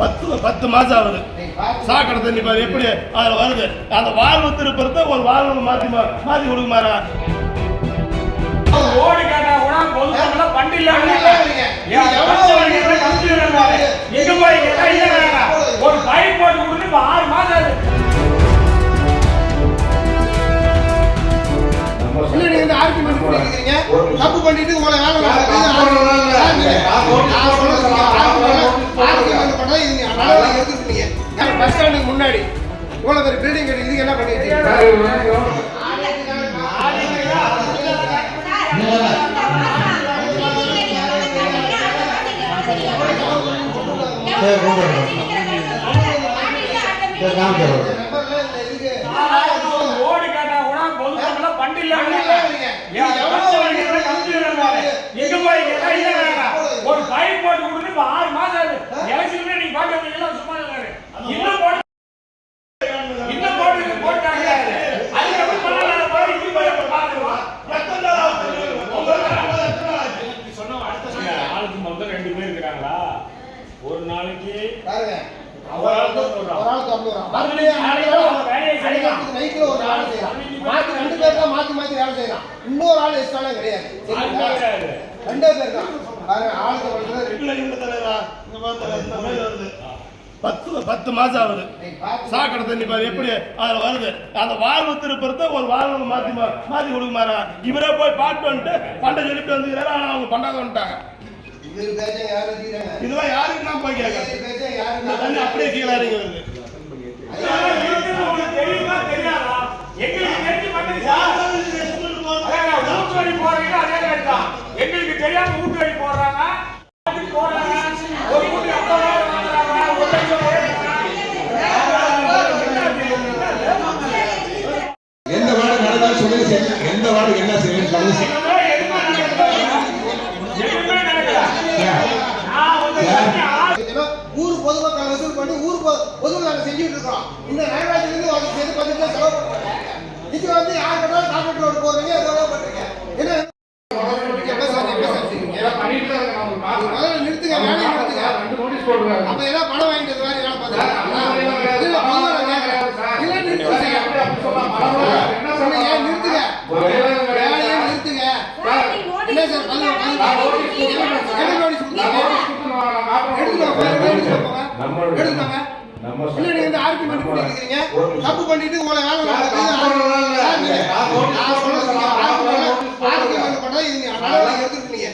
பத்து பத்து மாசம் ஆகுது. சாக்கடை தண்ணி பாரு எப்படி அதுல வருது? அந்த வாழ்வு திருப்பறத ஒரு வாழ்வு மாத்தி மாத்தி கொடுக்குமாரா ஓடி ஒரு பைப் போட்டு கொடுத்து ஆறு மாசம் ஆகுது. எலெக்ஷன்ல நீங்க பாட்டு சும்மா இன்னும் போட்டு இன்னும் போட்டு போட்டாங்க அதுக்கப்புறம் பண்ணல போய் இப்படி போய் பாத்துருவான் ஆளுக்கு மொத்தம் ரெண்டு பேர் இருக்கிறாங்களா ஒரு நாளைக்கு பாருங்க. ஒரு ஆள் தான் சொல்றான். நைட்ல ஒரு ஆள். மாத்தி ரெண்டு பேர் தான் மாத்தி மாத்தி வேலை செய்யலாம். இன்னொரு ஆள் எக்ஸ்ட்ராலாம் கிடையாது. ரெண்டே பேர். தான். பாருங்க, ஆளுக்கு பண்றது. பத்து பத்து மாசம் ஆகுது. சாக்கடை தண்ணி பாரு எப்படி அதுல வருது. அந்த வாழ்வு திருப்பறத ஒரு வாழ்வு மாத்தி மா- மாத்தி கொடுக்குமாரா இவரே போய் பாட்டு வந்துட்டு பண்ண சொல்லிட்டு வந்துக்கிறாரு ஆனா அவங்க பண்ணாத வந்துட்டாங்க? இதுவா யாருக்கு நான் போய் கேட்கறேன் அப்படியே கீழே இறங்கி வருது. எங்களுக்கு தெரியாம ஊட்டு வழி போடுறாங்க எந்த வார்டு நடந்தாலும் சொல்லுங்க. எந்த வார்டு என்ன செய்யணும் செஞ்சுட்டு இருக்கோம் இந்த வந்து செலவு இது யார் கேட்டாலும் கான்ட்ராக்ட் ரோடு போறீங்க எதோ பண்றீங்க. என்ன? முதல்ல நிறுத்துங்க வேலையை நிறுத்துங்க. அப்ப ஏதோ பணம் வாங்கிட்டு மாதிரி வேலை பார்த்துருக்காங்களா? இல்ல. இல்ல, நிறுத்துங்க. ஏன் நிறுத்துங்க. வேலையை நிறுத்துங்க. என்ன சார் எடுத்துக்கோங்க எடுத்துக்கோங்க நீங்க இந்த ஆர்குமெண்ட் பண்ணிக்கிறீங்க தப்பு பண்ணிட்டு உங்களை வேலை ஆர்குமெண்ட் பண்ணா இது நடவடிக்கை எடுத்துருக்கீங்க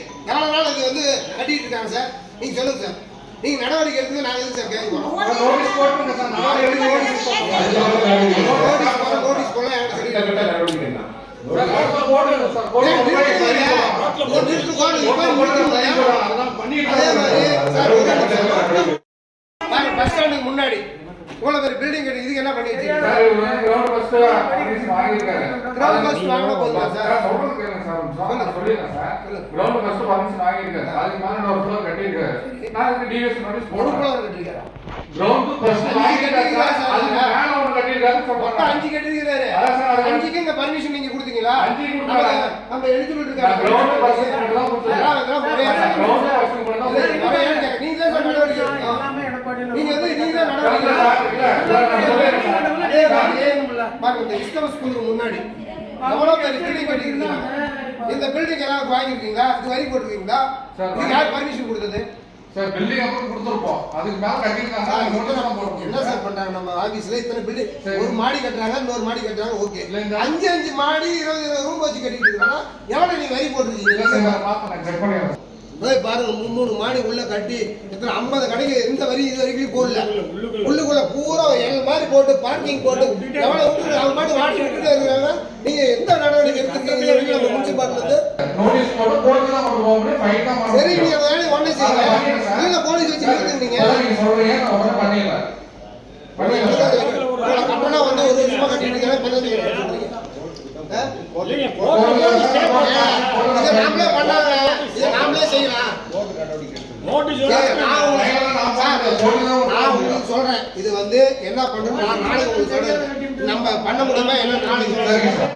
நாள் இது வந்து கட்டிட்டு இருக்காங்க சார்? நீங்க சொல்லுங்க சார். நீங்க நடவடிக்கை எடுத்து நாங்க எதுக்கு சார் கேட்க போறோம் நோட்டீஸ் மாதிரி சார். பஸ் ஸ்டாண்டுக்கு முன்னாடி. இவ்வளவு பெரிய பில்டிங் கட்டி இதுக்கு என்ன பண்ணி கிரவுண்ட் பஸ் வாங்கினா போதுமா சார். ஒரு குளம் கட்டிருக்காரு மொத்தம் அஞ்சு கட்டிருக்காரு அதான் சார், அது- அஞ்சுக்கு இந்த பர்மிஷன் நீங்க கொடுத்தீங்களா? அஞ்சுக்கு கொடுத்தாங்க. நம்ம- எலிஜிபிள் நான் ground bus மட்டும் நம்ம ஏன் கேட்க- நீங்க தான். நீங்க வந்து நீங்க தான் நடவடிக்கை எடுக்கணும். அதே மாதிரி, பாருங்க, இந்த இஸ்லாம் ஸ்கூலுக்கு முன்னாடி எவ்வளவு பெரிய பில்டிங் கட்டிருக்கீங்க இந்த பில்டிங் எல்லாம் வாங்கிருக்கீங்களா இது வரி போட்டுருக்கீங்களா? இதுக்கு யார் பர்மிஷன் கொடுத்தது? சார் பில்டிங் அப்புறம் கொடுத்துருப்போம். அதுக்கு மேல கட்டிருக்காங்க என்ன சார் பண்றாங்க? நம்ம ஆபீஸ்ல இத்தனை பில்டிங். ஒரு மாடி கட்டுறாங்க இன்னொரு மாடி கட்டுறாங்க ஓகே. அஞ்சு அஞ்சு மாடி இருபது இருபது ரூம் வச்சு கட்டிட்டு இருக்காங்க. எவ்வளவு நீங்க வரி போட்டுருக்கீங்க? போய் பாருங்க மூணு மூணு மாடி உள்ள கட்டி எத்தனை ஐம்பது கடைக்கு எந்த வரி இது வரைக்கும் போடல. உள்ளுக்குள்ள பூரா எங்க மாதிரி போட்டு பார்க்கிங் போட்டு எவ்வளவு விட்டு அவங்க பாட்டு வாட்டி விட்டுட்டு இருக்காங்க நீங்க எந்த நடவடிக்கை எடுத்துருக்கீங்க? முனிசிபாலிட்டி இருந்து நோட்டீஸ் போட்டு போட்டு தான் கொண்டு போக முடியும் ஃபைன் தான் சரி நீங்க வேலையை ஒண்ணே செய்யுங்க. போலீஸ் வச்சு அதான் நீங்க சொல்றீங்க நான் உடனே பண்ணிடலாம் பண்ணிடலாம் கட்டணம் வந்து ஒரு வருஷமா கட்டிட்டு இருக்கேன். இதை நாமளே பண்ணாங்க இதை நாமளே செய்யலாம். நோட்டீஸ் ஏய், வந்து- என்ன நாளைக்கு உங்களுக்கு சொல்றேன். நம்ம பண்ண முடியுமா? என்ன நாளைக்கு சொல்றேன்?